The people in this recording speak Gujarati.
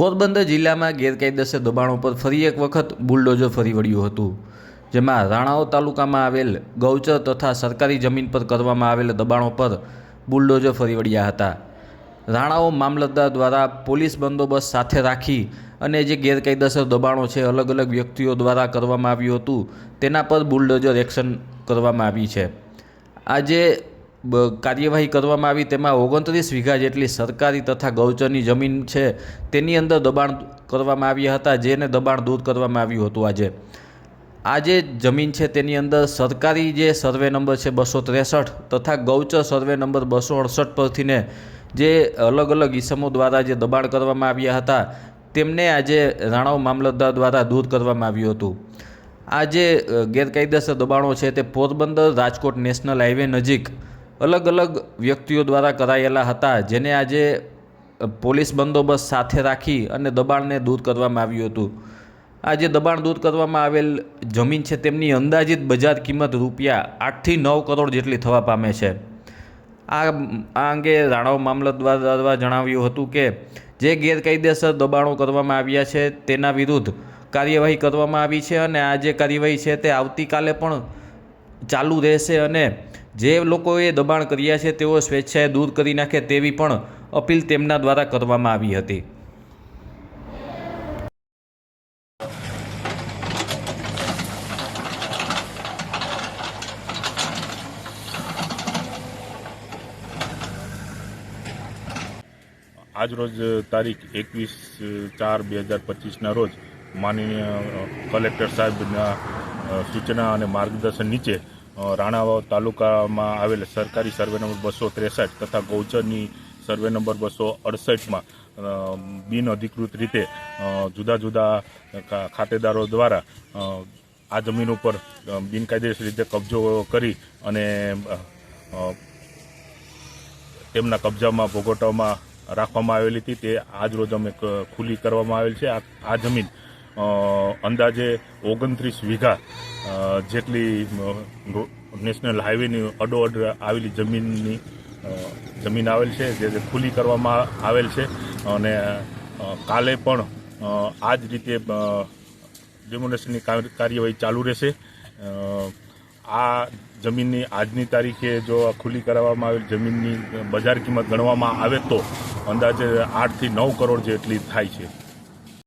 પોરબંદર જિલ્લામાં ગેરકાયદેસર દબાણો પર ફરી એક વખત બુલડોઝર ફરી વળ્યું હતું. જેમાં રાણાઓ તાલુકામાં આવેલ ગૌચર તથા સરકારી જમીન પર કરવામાં આવેલ દબાણો પર બુલડોઝર ફરી વળ્યા હતા. રાણાઓ મામલતદાર દ્વારા પોલીસ બંદોબસ્ત સાથે રાખી અને જે ગેરકાયદેસર દબાણો છે અલગ અલગ વ્યક્તિઓ દ્વારા કરવામાં આવ્યું હતું, તેના પર બુલડોઝર એક્શન કરવામાં આવી છે. આજે કાર્યવાહી કરવામાં આવી. તેમાં ઓગણત્રીસ વીઘા જેટલી સરકારી તથા ગૌચરની જમીન છે તેની અંદર દબાણ કરવામાં આવ્યા હતા, જેને દબાણ દૂર કરવામાં આવ્યું હતું આજે. આ જે જમીન છે તેની અંદર સરકારી જે સર્વે નંબર છે બસો ત્રેસઠ તથા ગૌચર સર્વે નંબર બસો અડસઠ પરથીને જે અલગ અલગ ઇસમો દ્વારા જે દબાણ કરવામાં આવ્યા હતા, તેમને આજે રાણાવ મામલતદાર દ્વારા દૂર કરવામાં આવ્યું હતું. આ જે ગેરકાયદેસર દબાણો છે તે પોરબંદર રાજકોટ નેશનલ હાઈવે નજીક અલગ અલગ વ્યક્તિઓ દ્વારા કરાયેલા હતા, જેને આજે પોલીસ બંદોબસ્ત સાથે રાખી અને દબાણને દૂર કરવામાં આવ્યું હતું. આ જે દબાણ દૂર કરવામાં આવેલ જમીન છે, તેમની અંદાજિત બજાર કિંમત રૂપિયા આઠથી નવ કરોડ જેટલી થવા પામે છે. આ આ અંગે રાણાવ મામલતદાર દ્વારા જણાવ્યું હતું કે, જે ગેરકાયદેસર દબાણો કરવામાં આવ્યા છે, તેના વિરુદ્ધ કાર્યવાહી કરવામાં આવી છે અને આ જે કાર્યવાહી છે, તે આવતીકાલે પણ ચાલુ રહેશે અને જે લોકોએ દબાણ કર્યા છે, તેઓ સ્વેચ્છાએ દૂર કરી નાખે તેવી પણ અપીલ તેમના દ્વારા કરવામાં આવી હતી. આજરોજ તારીખ એકવીસ ચાર બે હજાર પચીસના રોજ માનનીય કલેક્ટર સાહેબના સૂચના અને માર્ગદર્શન નીચે રાણાવાવ તાલુકામાં આવેલ સરકારી સર્વે નંબર બસો ત્રેસઠ તથા ગૌચરની સર્વે નંબર બસો અડસઠમાં બિનઅધિકૃત બિન અધિકૃત રીતે જુદા જુદા ખાતેદારો દ્વારા આ જમીન ઉપર બિનકાયદેસર રીતે કબજો કરી અને તેમના કબજામાં ભોગવટામાં રાખવામાં આવેલી હતી. તે આજ રોજ અમે ખુલ્લી કરવામાં આવેલ છે. આ જમીન અંદાજે ઓગણત્રીસ વીઘા જેટલી નેશનલ હાઈવેની અડોઅડ આવેલી જમીનની જમીન આવેલ છે, જે ખુલ્લી કરવામાં આવેલ છે. અને કાલે પણ આ જ રીતે ડેમોનેશનની કાર- કાર્યવાહી ચાલુ રહેશે. આ જમીનની આજની તારીખે જો ખુલ્લી કરાવવામાં આવેલ જમીનની બજાર કિંમત ગણવામાં આવે તો અંદાજે આઠથી નવ કરોડ જેટલી થાય છે.